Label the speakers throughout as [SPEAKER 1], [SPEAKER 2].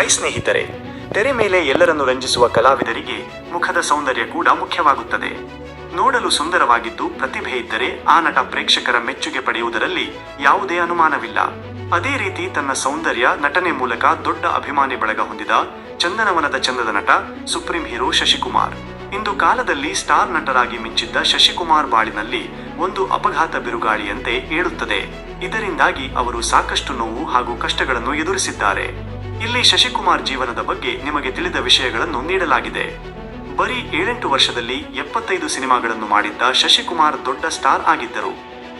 [SPEAKER 1] High ಸ್ನೇಹಿತರೆ, ತೆರೆ ಮೇಲೆ ಎಲ್ಲರನ್ನು ರಂಜಿಸುವ ಕಲಾವಿದರಿಗೆ ಮುಖದ ಸೌಂದರ್ಯ ಕೂಡ ಮುಖ್ಯವಾಗುತ್ತದೆ. ನೋಡಲು ಸುಂದರವಾಗಿದ್ದು ಪ್ರತಿಭೆ ಇದ್ದರೆ ಆ ನಟ ಪ್ರೇಕ್ಷಕರ ಮೆಚ್ಚುಗೆ ಪಡೆಯುವುದರಲ್ಲಿ ಯಾವುದೇ ಅನುಮಾನವಿಲ್ಲ. ಅದೇ ರೀತಿ ತನ್ನ ಸೌಂದರ್ಯ ನಟನೆ ಮೂಲಕ ದೊಡ್ಡ ಅಭಿಮಾನಿ ಬಳಗ ಹೊಂದಿದ ಚಂದನವನದ ಚಂದದ ನಟ ಸುಪ್ರೀಂ ಹೀರೋ ಶಶಿಕುಮಾರ್. ಇಂದು ಕಾಲದಲ್ಲಿ ಸ್ಟಾರ್ ನಟರಾಗಿ ಮಿಂಚಿದ್ದ ಶಶಿಕುಮಾರ್ ಬಾಳಿನಲ್ಲಿ ಒಂದು ಅಪಘಾತ ಬಿರುಗಾಳಿಯಂತೆ ಏಳುತ್ತದೆ. ಇದರಿಂದಾಗಿ ಅವರು ಸಾಕಷ್ಟು ನೋವು ಹಾಗೂ ಕಷ್ಟಗಳನ್ನು ಎದುರಿಸಿದ್ದಾರೆ. ಇಲ್ಲಿ ಶಶಿಕುಮಾರ್ ಜೀವನದ ಬಗ್ಗೆ ನಿಮಗೆ ತಿಳಿದ ವಿಷಯಗಳನ್ನು ನೀಡಲಾಗಿದೆ. ಬರೀ ಏಳೆಂಟು ವರ್ಷದಲ್ಲಿ ಎಪ್ಪತ್ತೈದು ಸಿನಿಮಾಗಳನ್ನು ಮಾಡಿದ್ದ ಶಶಿಕುಮಾರ್ ದೊಡ್ಡ ಸ್ಟಾರ್ ಆಗಿದ್ದರು.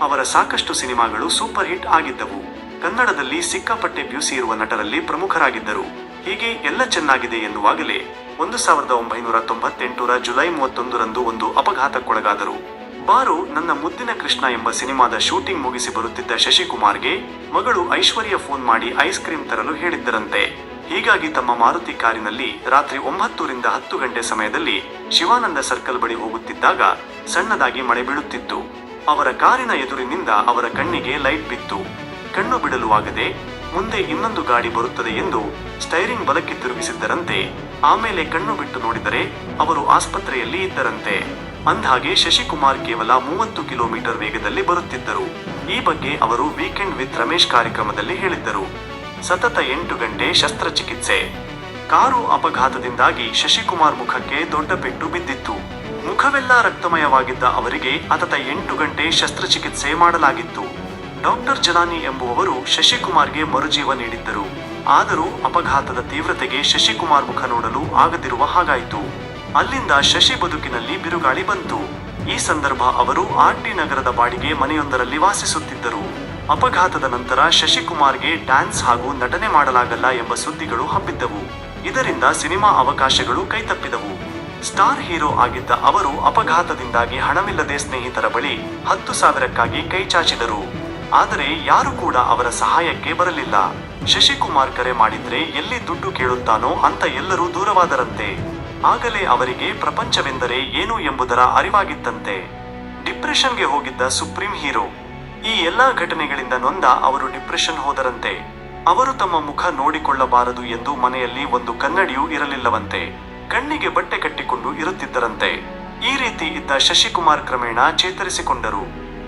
[SPEAKER 1] ಅವರ ಸಾಕಷ್ಟು ಸಿನಿಮಾಗಳು ಸೂಪರ್ ಹಿಟ್ ಆಗಿದ್ದವು. ಕನ್ನಡದಲ್ಲಿ ಸಿಕ್ಕಾಪಟ್ಟೆ ಬ್ಯೂಸಿ ಇರುವ ನಟರಲ್ಲಿ ಪ್ರಮುಖರಾಗಿದ್ದರು. ಹೀಗೆ ಎಲ್ಲ ಚೆನ್ನಾಗಿದೆ ಎನ್ನುವಾಗಲೇ ಒಂದು ಸಾವಿರದ ಒಂಬೈನೂರ ತೊಂಬತ್ತೆಂಟರ ಜುಲೈ ಮೂವತ್ತೊಂದರಂದು ಒಂದು ಅಪಘಾತಕ್ಕೊಳಗಾದರು. ಬಾರು ನನ್ನ ಮುದ್ದಿನ ಕೃಷ್ಣ ಎಂಬ ಸಿನಿಮಾದ ಶೂಟಿಂಗ್ ಮುಗಿಸಿ ಬರುತ್ತಿದ್ದ ಶಶಿಕುಮಾರ್ಗೆ ಮಗಳು ಐಶ್ವರ್ಯ ಫೋನ್ ಮಾಡಿ ಐಸ್ ಕ್ರೀಮ್ ತರಲು ಹೇಳಿದ್ದರಂತೆ. ಹೀಗಾಗಿ ತಮ್ಮ ಮಾರುತಿ ಕಾರಿನಲ್ಲಿ ರಾತ್ರಿ ಒಂಬತ್ತರಿಂದ ಹತ್ತು ಗಂಟೆ ಸಮಯದಲ್ಲಿ ಶಿವಾನಂದ ಸರ್ಕಲ್ ಬಳಿ ಹೋಗುತ್ತಿದ್ದಾಗ ಸಣ್ಣದಾಗಿ ಮಳೆ ಬೀಳುತ್ತಿತ್ತು. ಅವರ ಕಾರಿನ ಎದುರಿನಿಂದ ಅವರ ಕಣ್ಣಿಗೆ ಲೈಟ್ ಬಿತ್ತು. ಕಣ್ಣು ಬಿಡಲುವಾಗದೆ ಮುಂದೆ ಇನ್ನೊಂದು ಗಾಡಿ ಬರುತ್ತದೆ ಎಂದು ಸ್ಟೈರಿಂಗ್ ಬಲಕ್ಕೆ ತಿರುಗಿಸಿದ್ದರಂತೆ. ಆಮೇಲೆ ಕಣ್ಣು ಬಿಟ್ಟು ನೋಡಿದರೆ ಅವರು ಆಸ್ಪತ್ರೆಯಲ್ಲಿ ಇದ್ದರಂತೆ. ಅಂದ್ಹಾಗೆ ಶಶಿಕುಮಾರ್ ಕೇವಲ ಮೂವತ್ತು ಕಿಲೋಮೀಟರ್ ವೇಗದಲ್ಲಿ ಬರುತ್ತಿದ್ದರು. ಈ ಬಗ್ಗೆ ಅವರು ವೀಕೆಂಡ್ ವಿತ್ ರಮೇಶ್ ಕಾರ್ಯಕ್ರಮದಲ್ಲಿ ಹೇಳಿದ್ದರು. ಸತತ ಎಂಟು ಗಂಟೆ ಶಸ್ತ್ರಚಿಕಿತ್ಸೆ. ಕಾರು ಅಪಘಾತದಿಂದಾಗಿ ಶಶಿಕುಮಾರ್ ಮುಖಕ್ಕೆ ದೊಡ್ಡ ಪೆಟ್ಟು ಬಿದ್ದಿತ್ತು. ಮುಖವೆಲ್ಲ ರಕ್ತಮಯವಾಗಿದ್ದ ಅವರಿಗೆ ಅತತ ಎಂಟು ಗಂಟೆ ಶಸ್ತ್ರಚಿಕಿತ್ಸೆ ಮಾಡಲಾಗಿತ್ತು. ಡಾಕ್ಟರ್ ಜಲಾನಿ ಎಂಬುವವರು ಶಶಿಕುಮಾರ್ಗೆ ಮರುಜೀವ ನೀಡಿದ್ದರು. ಆದರೂ ಅಪಘಾತದ ತೀವ್ರತೆಗೆ ಶಶಿಕುಮಾರ್ ಮುಖ ನೋಡಲು ಆಗದಿರುವ ಹಾಗಾಯಿತು. ಅಲ್ಲಿಂದ ಶಶಿ ಬದುಕಿನಲ್ಲಿ ಬಿರುಗಾಳಿ ಬಂತು. ಈ ಸಂದರ್ಭ ಅವರು ಆರ್ಟಿ ನಗರದ ಬಾಡಿಗೆ ಮನೆಯೊಂದರಲ್ಲಿ ವಾಸಿಸುತ್ತಿದ್ದರು. ಅಪಘಾತದ ನಂತರ ಶಶಿಕುಮಾರ್ಗೆ ಡ್ಯಾನ್ಸ್ ಹಾಗೂ ನಟನೆ ಮಾಡಲಾಗಲ್ಲ ಎಂಬ ಸುದ್ದಿಗಳು ಹಬ್ಬಿದ್ದವು. ಇದರಿಂದ ಸಿನಿಮಾ ಅವಕಾಶಗಳು ಕೈತಪ್ಪಿದವು. ಸ್ಟಾರ್ ಹೀರೋ ಆಗಿದ್ದ ಅವರು ಅಪಘಾತದಿಂದಾಗಿ ಹಣವಿಲ್ಲದೆ ಸ್ನೇಹಿತರ ಬಳಿ ಹತ್ತು ಸಾವಿರಕ್ಕಾಗಿ ಕೈಚಾಚಿದರು ಆದರೆ ಯಾರು ಕೂಡ ಅವರ ಸಹಾಯಕ್ಕೆ ಬರಲಿಲ್ಲ. ಶಶಿಕುಮಾರ್ ಕರೆ ಮಾಡಿದ್ರೆ ಎಲ್ಲಿ ದುಡ್ಡು ಕೇಳುತ್ತಾನೋ ಅಂತ ಎಲ್ಲರೂ ದೂರವಾದರಂತೆ. ಆಗಲೇ ಅವರಿಗೆ ಪ್ರಪಂಚವೆಂದರೆ ಏನು ಎಂಬುದರ ಅರಿವಾಗಿತ್ತಂತೆ. ಡಿಪ್ರೆಷನ್ಗೆ ಹೋಗಿದ್ದ ಸುಪ್ರೀಂ ಹೀರೋ, ಈ ಎಲ್ಲಾ ಘಟನೆಗಳಿಂದ ನೊಂದ ಅವರು ಡಿಪ್ರೆಷನ್ ಹೋದರಂತೆ. ಅವರು ತಮ್ಮ ಮುಖ ನೋಡಿಕೊಳ್ಳಬಾರದು ಎಂದು ಮನೆಯಲ್ಲಿ ಒಂದು ಕನ್ನಡಿಯೂ ಇರಲಿಲ್ಲವಂತೆ. ಕಣ್ಣಿಗೆ ಬಟ್ಟೆ ಕಟ್ಟಿಕೊಂಡು ಇರುತ್ತಿದ್ದರಂತೆ. ಈ ರೀತಿ ಇದ್ದ ಶಶಿಕುಮಾರ್ ಕ್ರಮೇಣ ಚೇತರಿಸಿಕೊಂಡರು.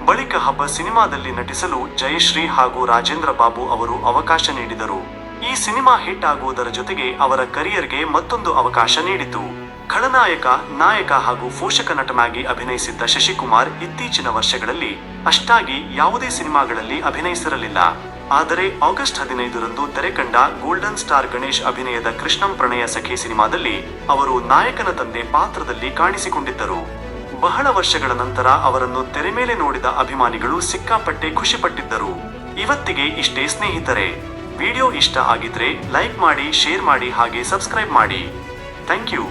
[SPEAKER 1] ಬಳಿಕ ಹಬ್ಬ ಸಿನಿಮಾದಲ್ಲಿ ನಟಿಸಲು ಜಯಶ್ರೀ ಹಾಗೂ ರಾಜೇಂದ್ರ ಬಾಬು ಅವರು ಅವಕಾಶ ನೀಡಿದರು. ಈ ಸಿನಿಮಾ ಹಿಟ್ ಆಗುವುದರ ಜೊತೆಗೆ ಅವರ ಕರಿಯರ್ಗೆ ಮತ್ತೊಂದು ಅವಕಾಶ ನೀಡಿತು. ಖಳನಾಯಕ, ನಾಯಕ ಹಾಗೂ ಪೋಷಕ ನಟನಾಗಿ ಅಭಿನಯಿಸಿದ್ದ ಶಶಿಕುಮಾರ್ ಇತ್ತೀಚಿನ ವರ್ಷಗಳಲ್ಲಿ ಅಷ್ಟಾಗಿ ಯಾವುದೇ ಸಿನಿಮಾಗಳಲ್ಲಿ ಅಭಿನಯಿಸಿರಲಿಲ್ಲ. ಆದರೆ ಆಗಸ್ಟ್ ಹದಿನೈದರಂದು ತೆರೆಕಂಡ ಗೋಲ್ಡನ್ ಸ್ಟಾರ್ ಗಣೇಶ್ ಅಭಿನಯದ ಕೃಷ್ಣಂ ಪ್ರಣಯ ಸಖಿ ಸಿನಿಮಾದಲ್ಲಿ ಅವರು ನಾಯಕನ ತಂದೆ ಪಾತ್ರದಲ್ಲಿ ಕಾಣಿಸಿಕೊಂಡಿದ್ದರು. ಬಹಳ ವರ್ಷಗಳ ನಂತರ ಅವರನ್ನು ತೆರೆ ಮೇಲೆ ನೋಡಿದ ಅಭಿಮಾನಿಗಳು ಸಿಕ್ಕಾಪಟ್ಟೆ ಖುಷಿಪಟ್ಟಿದ್ದರು. ಇವತ್ತಿಗೆ ಇಷ್ಟೇ ಸ್ನೇಹಿತರೆ. ವಿಡಿಯೋ ಇಷ್ಟ ಆಗಿದ್ರೆ ಲೈಕ್ ಮಾಡಿ ಶೇರ್ ಮಾಡಿ ಹಾಗೆ ಸಬ್ಸ್ಕ್ರೈಬ್ ಮಾಡಿ. Thank you.